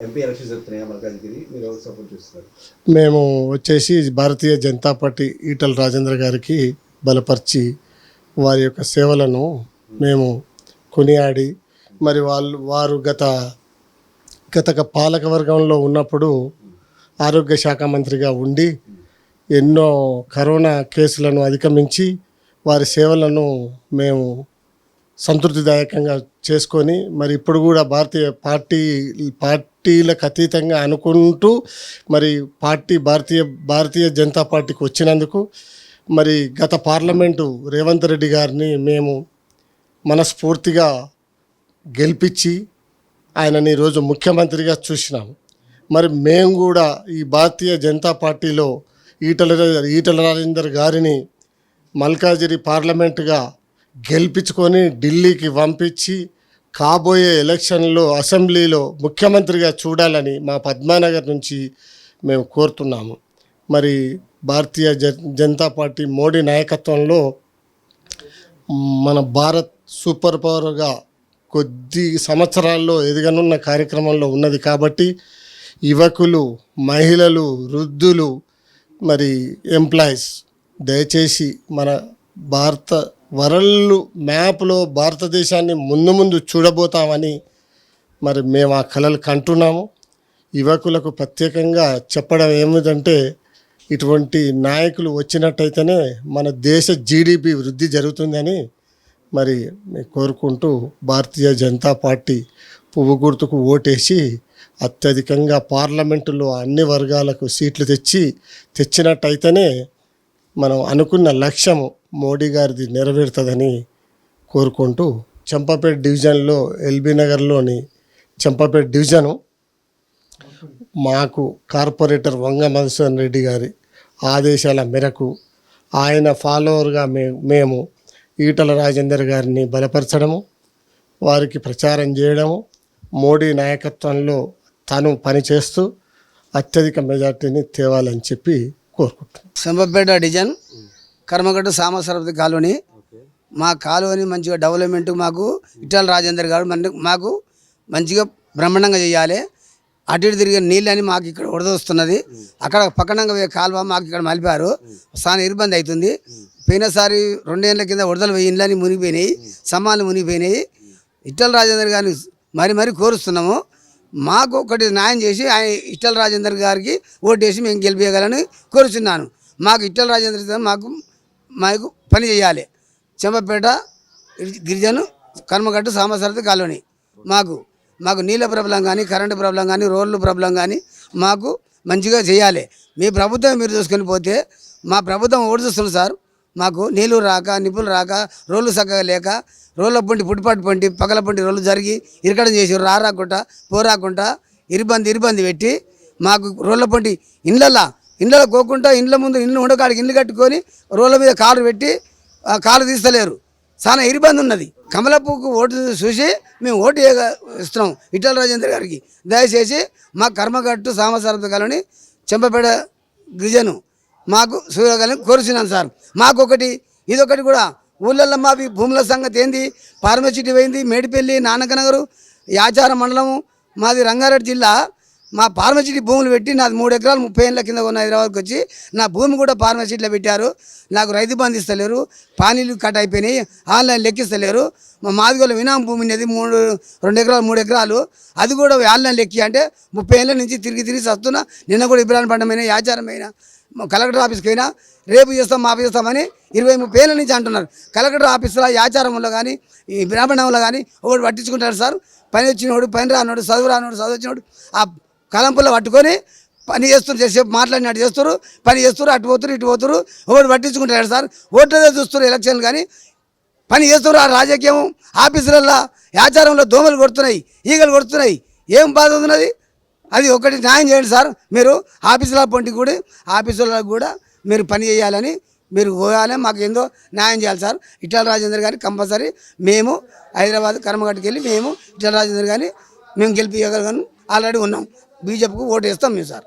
MP జరుగుతున్నాయి మల్కాజ్గిరి మీరు support చేస్తున్నారు? మేము వచ్చేసి భారతీయ జనతా పార్టీ ఈటల రాజేంద్ర గారికి బలపరిచి వారి యొక్క సేవలను మేము కొనియాడి మరి వాళ్ళు వారు గత గత పాలక వర్గంలో ఉన్నప్పుడు ఆరోగ్య శాఖ మంత్రిగా ఉండి ఎన్నో కరోనా కేసులను అధిగమించి వారి సేవలను మేము సంతృప్తిదాయకంగా చేసుకొని మరి ఇప్పుడు కూడా భారతీయ పార్టీ పార్టీ పార్టీలకు అతీతంగా అనుకుంటూ మరి పార్టీ భారతీయ భారతీయ జనతా పార్టీకి వచ్చినందుకు మరి గత పార్లమెంటు రేవంత్ రెడ్డి గారిని మేము మనస్ఫూర్తిగా గెలిపించి ఆయనని ఈరోజు ముఖ్యమంత్రిగా చూసినాము. మరి మేము కూడా ఈ భారతీయ జనతా పార్టీలో ఈటల ఈటల రాజేందర్ గారిని మల్కాజిరి పార్లమెంటుగా గెలిపించుకొని ఢిల్లీకి పంపించి కాబోయే ఎలక్షన్లో అసెంబ్లీలో ముఖ్యమంత్రిగా చూడాలని మా పద్మానగర్ నుంచి మేము కోరుతున్నాము. మరి భారతీయ జన్ జనతా పార్టీ మోడీ నాయకత్వంలో మన భారత్ సూపర్ పవర్గా కొద్ది సంవత్సరాల్లో ఎదగనున్న కార్యక్రమంలో ఉన్నది కాబట్టి యువకులు మహిళలు వృద్ధులు మరి ఎంప్లాయీస్ దయచేసి మన భారత వరల్డ్ మ్యాప్లో భారతదేశాన్ని ముందు ముందు చూడబోతామని మరి మేము ఆ కళలు కంటున్నాము. యువకులకు ప్రత్యేకంగా చెప్పడం ఏమిటంటే ఇటువంటి నాయకులు వచ్చినట్టయితేనే మన దేశ జీడిపి వృద్ధి జరుగుతుందని మరి మేము కోరుకుంటూ భారతీయ జనతా పార్టీ పువ్వు గుర్తుకు ఓటేసి అత్యధికంగా పార్లమెంటులో అన్ని వర్గాలకు సీట్లు తెచ్చి తెచ్చినట్టయితేనే మనం అనుకున్న లక్ష్యం మోడీ గారిది నెరవేరుతుందని కోరుకుంటూ చంపాపేట డివిజన్లో ఎల్బీ నగర్లోని చంపాపేట డివిజను మాకు కార్పొరేటర్ వంగ మధుసూదన్ రెడ్డి గారి ఆదేశాల మేరకు ఆయన ఫాలోవర్గా మే మేము ఈటల రాజేందర్ గారిని బలపరచడము వారికి ప్రచారం చేయడము మోడీ నాయకత్వంలో తను పనిచేస్తూ అత్యధిక మెజార్టీని తేవాలని చెప్పి కోరుకుంటున్నాను శంభపేట డిజన్ కర్మగడ్డ సామసరపతి కాలనీ. మా కాలువని మంచిగా డెవలప్మెంట్ మాకు ఇటాల రాజేందర్ గారు మన మాకు మంచిగా బ్రహ్మాండంగా చేయాలి. అటు ఇటు తిరిగే నీళ్ళని మాకు ఇక్కడ వరదొస్తున్నది అక్కడ పక్కనంగా పోయే కాలువ మాకు ఇక్కడ మలిపారు. చాలా ఇబ్బంది అవుతుంది. పోయినసారి రెండేళ్ళ కింద వరదలు పోయి ఇండ్లని మునిగిపోయినాయి సమ్మాలు మునిగిపోయినాయి. ఇట్టల రాజేందర్ గారిని మరి మరి కోరుస్తున్నాము. మాకు ఒకటి న్యాయం చేసి ఆయన ఇట్టల రాజేందర్ గారికి ఓటేసి మేము గెలిపించగలని కోరుచున్నాను. మాకు ఇట్టల రాజేందర్ గారు మాకు మాకు పని చేయాలి. చెంపపేట గిరిజను కర్మగట్టు సామసరతి కాలనీ. మాకు మాకు నీళ్ళ ప్రాబ్లం కానీ కరెంటు ప్రాబ్లం కానీ రోడ్లు ప్రాబ్లం కానీ మాకు మంచిగా చేయాలి. మీ ప్రభుత్వం మీరు చూసుకొని పోతే మా ప్రభుత్వం ఓడిస్తుంది సార్. మాకు నీళ్ళు రాక నిప్పులు రాక రోళ్ళు చక్కగా లేక రోళ్ళ పొంటి పుట్టుపాటు పొంటి పగల పొంటి రోళ్ళు జరిగి ఇరకడం చేసి రారాకుండా పోరాకుండా ఇరిబంది ఇరిబంది పెట్టి మాకు రోళ్ళ పొంటి ఇండ్లల్లా ఇండ్లలో కోకుండా ఇండ్ల ముందు ఇండ్లు ఉండకాడికి ఇండ్లు కట్టుకొని రోడ్ల మీద కారు పెట్టి ఆ తీస్తలేరు. చాలా ఇబ్బంది ఉన్నది. కమలపుకు ఓటు చూసి మేము ఓటు ఇస్తున్నాం. ఇటల రాజేంద్ర గారికి దయచేసి మా కర్మగట్టు సామసారథ కాలనీ చెంపపేట గిరిజను మాకు సూర్యగాలని కోరుచున్నాను సార్. మాకు ఒకటి ఇదొకటి కూడా. ఊళ్ళల్లో మావి భూముల సంగతి ఏంది? పార్మసిటీ పోయింది మేడిపల్లి నానకనగరు యాచార మండలము మాది రంగారెడ్డి జిల్లా. మా ఫార్మసిటీ భూములు పెట్టి నాది మూడు ఎకరాలు ముప్పై ఏళ్ళ కింద ఉన్న హైదరాబాద్కి వచ్చి నా భూమి కూడా ఫార్మసిటీలో పెట్టారు. నాకు రైతు బంధు ఇస్తలేరు. పానీలు కట్ అయిపోయినాయి. ఆన్లైన్ లెక్కిస్తలేరు. మా మాదిగోళ్ళ వినాం భూమి అనేది మూడు రెండు ఎకరాలు మూడు ఎకరాలు. అది కూడా ఆన్లైన్ లెక్కి అంటే ముప్పై ఏళ్ళ నుంచి తిరిగి తిరిగి వస్తున్నా నిన్న కూడా ఇబ్రాహిం పండమైన యాచారమైన కలెక్టర్ ఆఫీస్కి అయినా రేపు చేస్తాం మాపు చేస్తామని ఇరవై ముప్పై ఏళ్ళ నుంచి అంటున్నారు. కలెక్టర్ ఆఫీసులో యాచారంలో కానీ ఈ బ్రాహ్మణంలో కానీ ఒకటి పట్టించుకుంటారు సార్. పని వచ్చినోడు పని రానోడు చదువు రానోడు చదువు వచ్చినోడు. ఆ కలంపుల్లో పట్టుకొని పని చేస్తున్నారు చేసేపు మాట్లాడినట్టు చేస్తారు పని చేస్తారు అటు పోతురు ఇటు పోతురు ఒకటి పట్టించుకుంటారు సార్. ఓట్లదే చూస్తారు ఎలక్షన్ కానీ పని చేస్తారు ఆ రాజకీయం ఆఫీసులల్లో ఆచారంలో దోమలు కొడుతున్నాయి ఈగలు కొడుతున్నాయి ఏం బాధ ఉన్నది? అది ఒకటి న్యాయం చేయండి సార్. మీరు ఆఫీసుల పొంటి కూడా ఆఫీసులకు కూడా మీరు పని చేయాలని మీరు పోయాలి మాకు ఏందో న్యాయం చేయాలి సార్. ఇట్ల రాజేందర్ గారిని కంపల్సరీ మేము హైదరాబాద్ కర్మగట్టుకు వెళ్ళి మేము ఇట్ల రాజేందర్ గారిని మేము గెలిపించగలను ఆల్రెడీ ఉన్నాం. బీజేపీకి ఓటు వేస్తాం మేము సార్